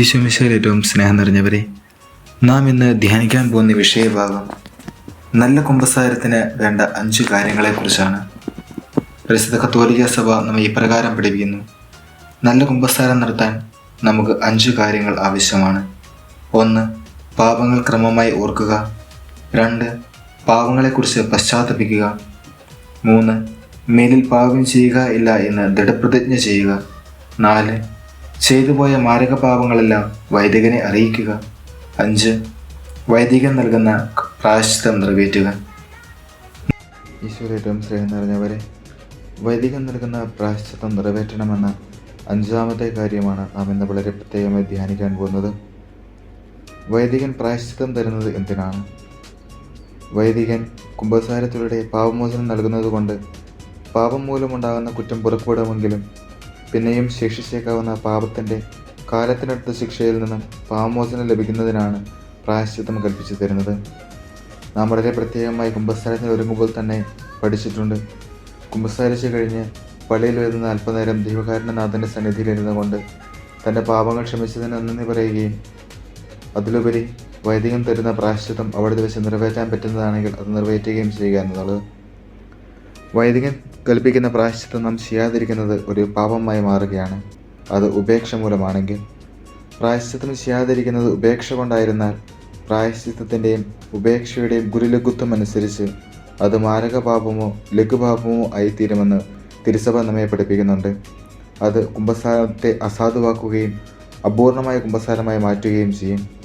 ഈശോമിശയിൽ ഏറ്റവും സ്നേഹം നിറഞ്ഞവരെ നാം ഇന്ന് ധ്യാനിക്കാൻ പോകുന്ന വിഷയഭാഗം നല്ല കുമ്പസാരത്തിന് വേണ്ട അഞ്ച് കാര്യങ്ങളെക്കുറിച്ചാണ്. പ്രസിദ്ധ കത്തോലിക സഭ നമ്മെ ഇപ്രകാരം പഠിപ്പിക്കുന്നു. നല്ല കുമ്പസാരം നടത്താൻ നമുക്ക് അഞ്ച് കാര്യങ്ങൾ ആവശ്യമാണ്. ഒന്ന് പാപങ്ങൾ ക്രമമായി ഓർക്കുക. രണ്ട് പാപങ്ങളെക്കുറിച്ച് പശ്ചാത്തപിക്കുക. മൂന്ന് മേലിൽ പാപം ചെയ്യുക ഇല്ല എന്ന് ദൃഢപ്രതിജ്ഞ ചെയ്യുക. നാല് ചെയ്തുപോയ മാരക പാപങ്ങളെല്ലാം വൈദികനെ അറിയിക്കുക. അഞ്ച് വൈദികൻ നൽകുന്ന പ്രായശ്ചിത്തം നിറവേറ്റുക. ഈശ്വര ഏറ്റവും സ്നേഹം നിറഞ്ഞവരെ വൈദികൻ നൽകുന്ന പ്രായശ്ചിത്തം നിറവേറ്റണമെന്ന അഞ്ചാമത്തെ കാര്യമാണ് നാം ഇന്ന് വളരെ പ്രത്യേകമായി ധ്യാനിക്കാൻ പോകുന്നത്. വൈദികൻ പ്രായശ്ചിത്തം തരുന്നത് എന്തിനാണ്? വൈദികൻ കുംഭസാരത്തിലൂടെ പാപമോചനം നൽകുന്നത് കൊണ്ട് പാപം മൂലമുണ്ടാകുന്ന കുറ്റം പുറപ്പെടുമെങ്കിലും പിന്നെയും ശിക്ഷിച്ചേക്കാവുന്ന പാപത്തിന്റെ കാലത്തിനടുത്ത ശിക്ഷയിൽ നിന്നും പാപമോചനം ലഭിക്കുന്നതിനാണ് പ്രായശ്ചിത്തം കൽപ്പിച്ചു തരുന്നത്. നാം വളരെ പ്രത്യേകമായി കുംഭസാരത്തിന് ഒരുങ്ങുമ്പോൾ തന്നെ പഠിച്ചിട്ടുണ്ട്. കുംഭസാരിച്ച് കഴിഞ്ഞ് പള്ളിയിൽ വരുന്ന അല്പനേരം ദൈവകാരണനാഥന്റെ സന്നിധിയിലിരുന്നു കൊണ്ട് തന്റെ പാപങ്ങൾ ക്ഷമിച്ചതിന് നന്ദി പറയുകയും അതിലുപരി വൈദികം തരുന്ന പ്രായശ്ചിത്തം അവിടെ വെച്ച് നിറവേറ്റാൻ പറ്റുന്നതാണെങ്കിൽ അത് നിറവേറ്റുകയും ചെയ്യുക എന്നുള്ളത് വൈദികൻ കൽപ്പിക്കുന്ന പ്രായശ്ചിത്തം നാം ചെയ്യാതിരിക്കുന്നത് ഒരു പാപമായി മാറുകയാണ്. അത് ഉപേക്ഷ മൂലമാണെങ്കിൽ. പ്രായശ്ചിത്തം ചെയ്യാതിരിക്കുന്നത് ഉപേക്ഷ കൊണ്ടായിരുന്നാൽ പ്രായശ്ചിത്തത്തിന്റെയും ഉപേക്ഷയുടെയും ഗുരുലഘുത്വം അനുസരിച്ച് അത് മാരകപാപമോ ലഘുപാപമോ ആയിത്തീരുമെന്ന് തിരുസഭ നമ്മെ പഠിപ്പിക്കുന്നുണ്ട്. അത് കുംഭസാരത്തെ അസാധുവാക്കുകയും അപൂർണമായ കുംഭസാരമായി മാറ്റുകയും ചെയ്യും.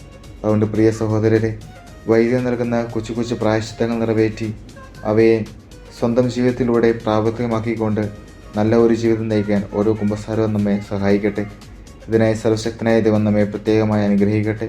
അതുകൊണ്ട് പ്രിയ സഹോദരരെ വൈദ്യം നൽകുന്ന കൊച്ചു കൊച്ചു പ്രായശ്ചിത്തങ്ങൾ നിറവേറ്റി അവയെ സ്വന്തം ജീവിതത്തിലൂടെ പ്രാവർത്തികമാക്കിക്കൊണ്ട് നല്ല ഒരു ജീവിതം നയിക്കാൻ ഓരോ കുംഭസാരവും നമ്മെ സഹായിക്കട്ടെ. ഇതിനായി സർവശക്തനായ ദൈവം നമ്മെ പ്രത്യേകമായി അനുഗ്രഹിക്കട്ടെ.